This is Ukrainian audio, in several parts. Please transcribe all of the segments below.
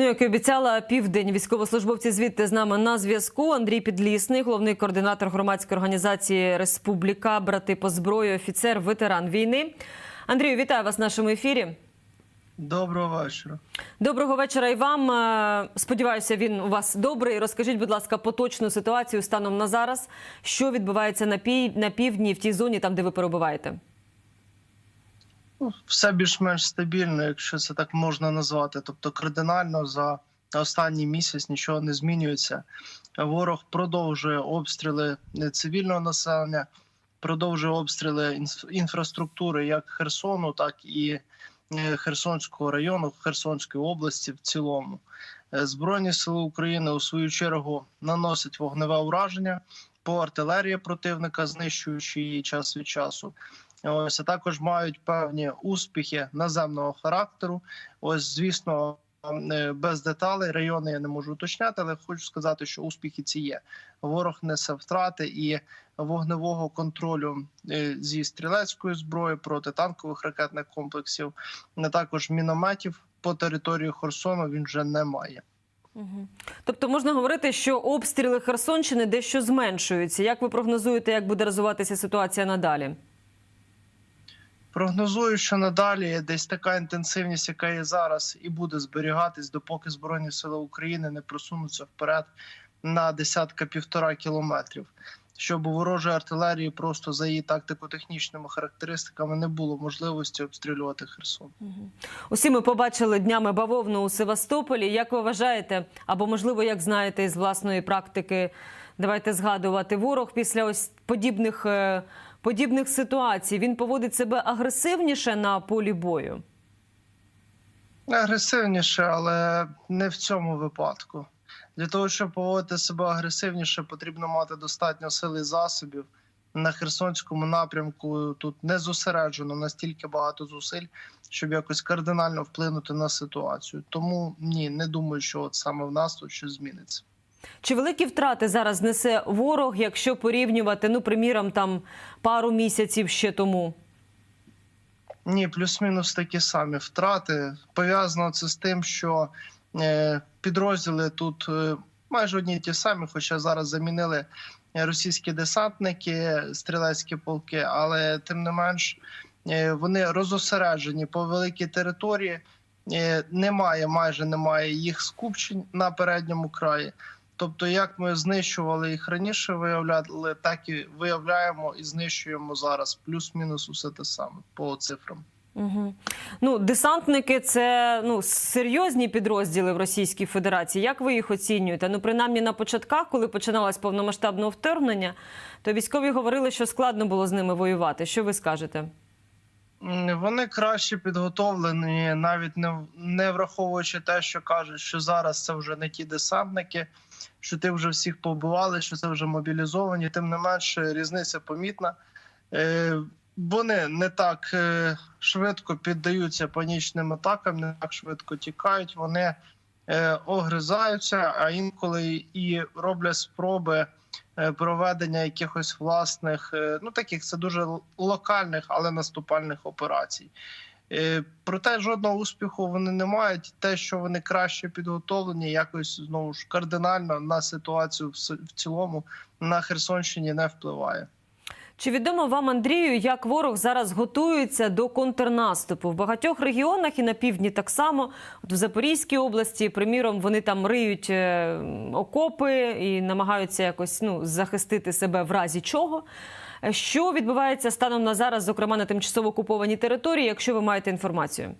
Ну, як і обіцяла, південь військовослужбовці звідти з нами на зв'язку. Андрій Підлісний, головний координатор громадської організації Республіка, брати по зброї, офіцер, ветеран війни. Андрію, вітаю вас в нашому ефірі. Доброго вечора. Доброго вечора і вам. Е, Сподіваюся, він у вас добрий. Розкажіть, будь ласка, поточну ситуацію станом на зараз. Що відбувається на півдні в тій зоні, там де ви перебуваєте? Ну, Все більш-менш стабільно, якщо це так можна назвати. Тобто, кардинально за останній місяць нічого не змінюється. Ворог продовжує обстріли цивільного населення, продовжує обстріли інф- інфраструктури як Херсону, так і е, Херсонського району, Херсонської області в цілому. Е, Збройні сили України у свою чергу наносять вогневе ураження по артилерії противника, знищуючи її час від часу. Ось також мають певні успіхи наземного характеру. Ось, звісно, е, без деталей райони я не можу уточняти, але хочу сказати, що успіхи ці є. Ворог несе втрати і вогневого контролю е, зі стрілецької зброї протитанкових ракетних комплексів, а також мінометів по території Херсону він вже не має. Угу. Тобто можна говорити, що обстріли Херсонщини дещо зменшуються. Як ви прогнозуєте, як буде розвиватися ситуація надалі? Прогнозую, що надалі десь така інтенсивність, яка є зараз, і буде зберігатись, допоки Збройні Сили України не просунуться вперед на десятка півтора кілометрів. Щоб у ворожої артилерії просто за її тактико-технічними характеристиками не було можливості обстрілювати Херсон. Усі ми побачили днями бавовну у Севастополі. Як ви вважаєте, або можливо, як знаєте із власної практики, давайте згадувати ворог після ось подібних, е, подібних ситуацій. Він поводить себе агресивніше на полі бою. Агресивніше, але не в цьому випадку. Для того, щоб поводити себе агресивніше, потрібно мати достатньо сили засобів. На Херсонському напрямку тут не зосереджено настільки багато зусиль, щоб якось кардинально вплинути на ситуацію. Тому ні, не думаю, що от саме в нас тут щось зміниться. Чи великі втрати зараз несе ворог, якщо порівнювати, ну приміром, там пару місяців ще тому? Ні, плюс-мінус такі самі втрати. Пов'язано це з тим, що е, підрозділи тут е, майже одні ті самі, хоча зараз замінили російські десантники, стрілецькі полки, але тим не менш е, вони розосереджені по великій території. Немає, майже немає їх скупчень на передньому краї. Тобто, як ми знищували їх раніше, виявляли, так і виявляємо і знищуємо зараз. Плюс-мінус усе те саме по цифрам. Угу. Ну, десантники це ну серйозні підрозділи в Російській Федерації. Як ви їх оцінюєте? Ну, принаймні на початках, коли починалось повномасштабне вторгнення, то військові говорили, що складно було з ними воювати. Що ви скажете? Вони краще підготовлені, навіть не, не враховуючи те, що кажуть, що зараз це вже не ті десантники, що ти вже всіх побивали, що це вже мобілізовані. Тим не менше, різниця помітна. Е, вони не так е, швидко піддаються панічним атакам, не так швидко тікають. Вони е, огризаються, а інколи і роблять спроби проведення якихось власних, е, ну таких це дуже локальних, але наступальних операцій. Е, Проте жодного успіху вони не мають. Те, що вони краще підготовлені, якось знову ж кардинально на ситуацію в цілому на Херсонщині не впливає. Чи відомо вам, Андрію, як ворог зараз готується до контрнаступу в багатьох регіонах і на півдні так само? От в Запорізькій області, приміром, вони там риють е, окопи і намагаються якось ну захистити себе в разі чого. Е, Що відбувається станом на зараз, зокрема на тимчасово окупованій території, якщо ви маєте інформацію?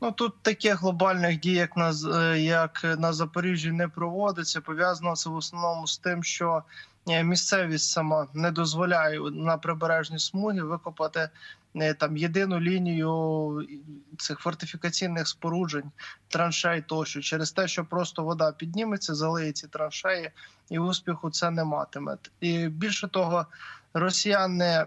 Ну тут таких глобальних дій, як на е, як на Запоріжжі, не проводиться. Пов'язано це в основному з тим, що місцевість сама не дозволяє на прибережній смугі викопати е, там єдину лінію цих фортифікаційних споруджень, траншей тощо, через те, що просто вода підніметься, залиє ці траншеї, і успіху це не матиме. І більше того, росіяни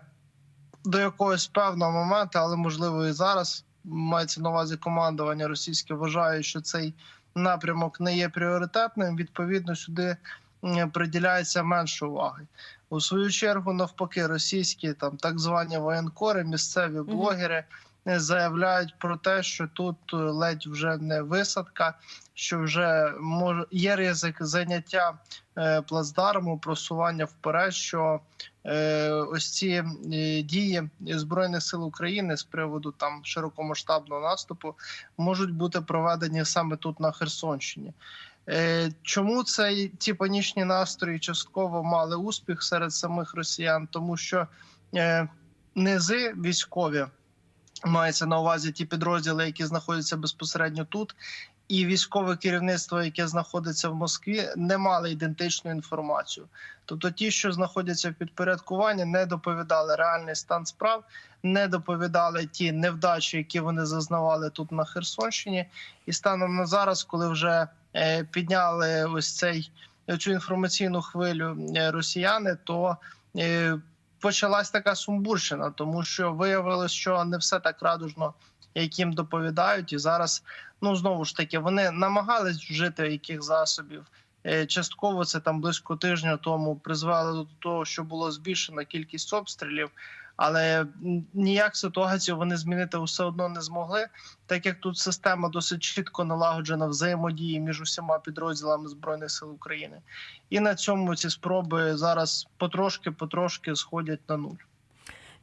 до якогось певного моменту, але можливо і зараз мається на увазі командування російське вважає, що цей напрямок не є пріоритетним. Відповідно, сюди приділяється менше уваги. У свою чергу, навпаки, російські там так звані воєнкори, місцеві блогери е, заявляють про те, що тут е, ледь вже не висадка, що вже може є ризик заняття е, плацдарму, просування вперед. Що ось ці дії збройних сил України з приводу там широкомасштабного наступу можуть бути проведені саме тут на Херсонщині. Е, Чому це ті панічні настрої частково мали успіх серед самих росіян? Тому що е, низи військові мається на увазі ті підрозділи, які знаходяться безпосередньо тут, і військове керівництво, яке знаходиться в Москві, не мали ідентичну інформацію. Тобто, ті, що знаходяться в підпорядкуванні, не доповідали реальний стан справ, не доповідали ті невдачі, які вони зазнавали тут на Херсонщині. І станом на зараз, коли вже підняли ось цей цю інформаційну хвилю е, росіяни, то е, почалась така сумбурщина, тому що виявилось, що не все так радужно, як їм доповідають, і зараз ну знову ж таки вони намагались вжити яких засобів. Е, Частково це там близько тижня тому призвело до того, що було збільшена кількість обстрілів, але ніяк ситуацію вони змінити все одно не змогли, так як тут система досить чітко налагоджена взаємодії між усіма підрозділами збройних сил України, і на цьому ці спроби зараз потрошки-потрошки сходять на нуль.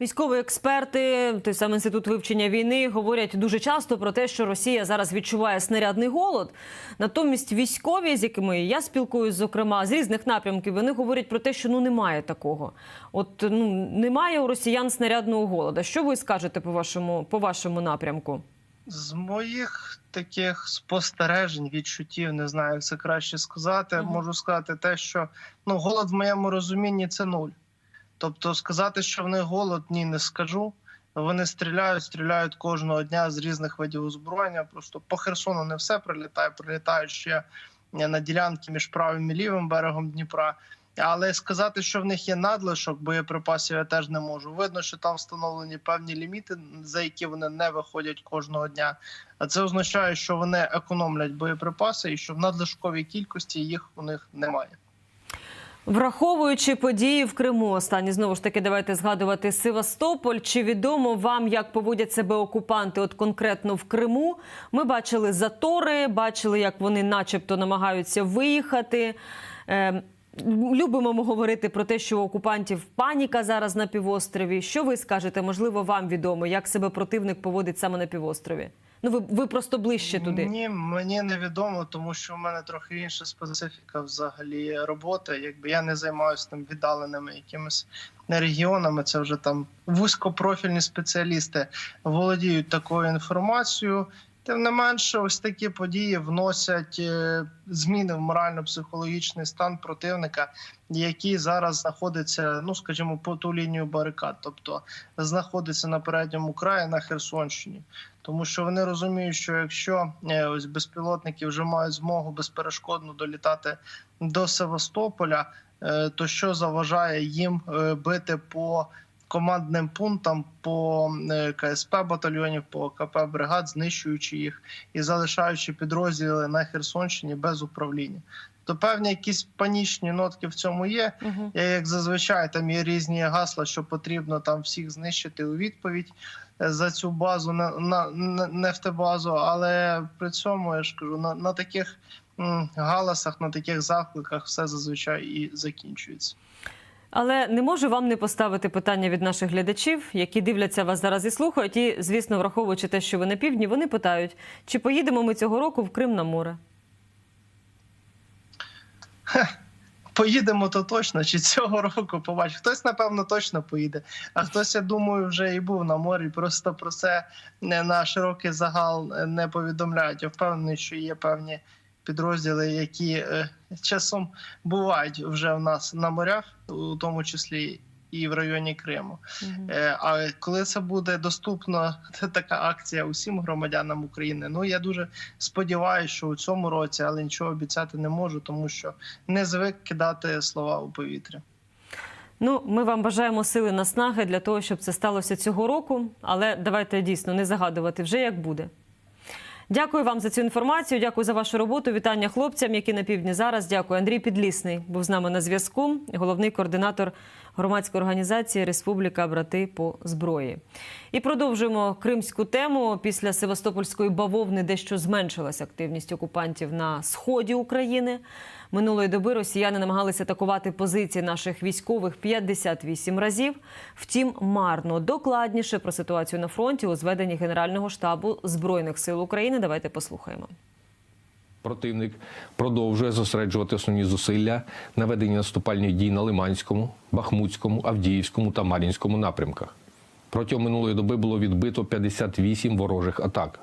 Військові експерти, той самий інститут вивчення війни, говорять дуже часто про те, що Росія зараз відчуває снарядний голод. Натомість військові, з якими я спілкуюсь, зокрема з різних напрямків, вони говорять про те, що ну немає такого. От ну немає у росіян снарядного голода. Що ви скажете по вашому по вашому напрямку? З моїх таких спостережень, відчуттів, не знаю, як це краще сказати. Мгм. Можу сказати те, що ну голод в моєму розумінні це нуль. Тобто, сказати, що в них голод, ні, не скажу. Вони стріляють, стріляють кожного дня з різних видів озброєння. Просто по Херсону не все прилітає, прилітають ще на ділянки між правим і лівим берегом Дніпра. Але сказати, що в них є надлишок боєприпасів, я теж не можу. Видно, що там встановлені певні ліміти, за які вони не виходять кожного дня. А це означає, що вони економлять боєприпаси і що в надлишковій кількості їх у них немає. Враховуючи події в Криму, останні знову ж таки, давайте згадувати Севастополь. Чи відомо вам, як поводять себе окупанти? От конкретно в Криму ми бачили затори, бачили, як вони, начебто, намагаються виїхати. Е, Любимо ми говорити про те, що у окупантів паніка зараз на півострові. Що ви скажете? Можливо, вам відомо, як себе противник поводить саме на півострові? Ну, ви, ви просто ближче туди. Ні, мені невідомо, тому що в мене трохи інша специфіка взагалі роботи. Якби я не займаюся там віддаленими якимись регіонами, це вже там вузькопрофільні спеціалісти володіють такою інформацією. Тим не менше, ось такі події вносять е, зміни в морально-психологічний стан противника, який зараз знаходиться, ну скажімо, по ту лінію барикад, тобто знаходиться на передньому краї на Херсонщині. Тому що вони розуміють, що якщо е, ось безпілотники вже мають змогу безперешкодно долітати до Севастополя, е, то що заважає їм бити по командним пунктам, по е, КСП батальйонів, по КП бригад, знищуючи їх і залишаючи підрозділи на Херсонщині без управління. То певні якісь панічні нотки в цьому є. Угу. Я, як зазвичай, там є різні гасла, що потрібно там всіх знищити у відповідь е, за цю базу, на, на, на нефтебазу. Але при цьому я ж кажу, на, на таких м, галасах, на таких закликах все зазвичай і закінчується. Але не можу вам не поставити питання від наших глядачів, які дивляться вас зараз і слухають. І, звісно, враховуючи те, що ви на півдні, вони питають, чи поїдемо ми цього року в Крим на море. Поїдемо то точно, чи цього року побачимо. Хтось, напевно, точно поїде, а хтось, я думаю, вже і був на морі. Просто про це не на широкий загал не повідомляють. Я впевнений, що є певні підрозділи, які е, часом бувають вже в нас на морях, у тому числі і в районі Криму. Е, А коли це буде доступно така акція усім громадянам України, ну я дуже сподіваюся, що у цьому році, але нічого обіцяти не можу, тому що не звик кидати слова у повітря. Ну, ми вам бажаємо сили наснаги для того, щоб це сталося цього року. Але давайте дійсно не загадувати вже як буде. Дякую вам за цю інформацію. Дякую за вашу роботу. Вітання хлопцям, які на півдні зараз. Дякую. Андрій Підлісний був з нами на зв'язку. Головний координатор громадської організації Республіка Брати по зброї. І продовжуємо кримську тему. Після Севастопольської бавовни дещо зменшилась активність окупантів на сході України. Минулої доби росіяни намагалися атакувати позиції наших військових 58 разів. Втім, марно докладніше про ситуацію на фронті у зведенні Генерального штабу збройних сил України. Давайте послухаємо. Противник продовжує зосереджувати основні зусилля на веденні наступальних дій на Лиманському, Бахмутському, Авдіївському та Мар'їнському напрямках. Протягом минулої доби було відбито 58 ворожих атак.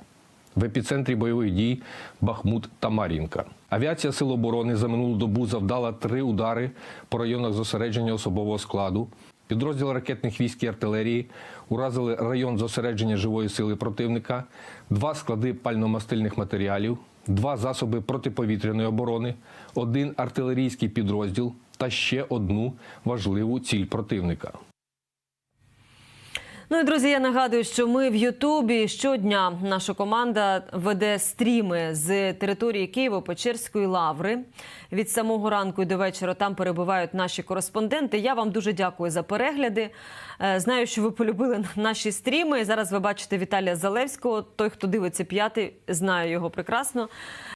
В епіцентрі бойових дій Бахмут та Мар'їнка. Авіація Сил оборони за минулу добу завдала три удари по районах зосередження особового складу. Підрозділ ракетних військ і артилерії уразили район зосередження живої сили противника, два склади пальномастильних матеріалів, два засоби протиповітряної оборони, один артилерійський підрозділ та ще одну важливу ціль противника. Ну і друзі, я нагадую, що ми в Ютубі щодня наша команда веде стріми з території Києво-Печерської лаври. Від самого ранку і до вечора там перебувають наші кореспонденти. Я вам дуже дякую за перегляди. Е, Знаю, що ви полюбили наші стріми. Зараз ви бачите Віталія Залевського. Той, хто дивиться п'ятий, знає його прекрасно.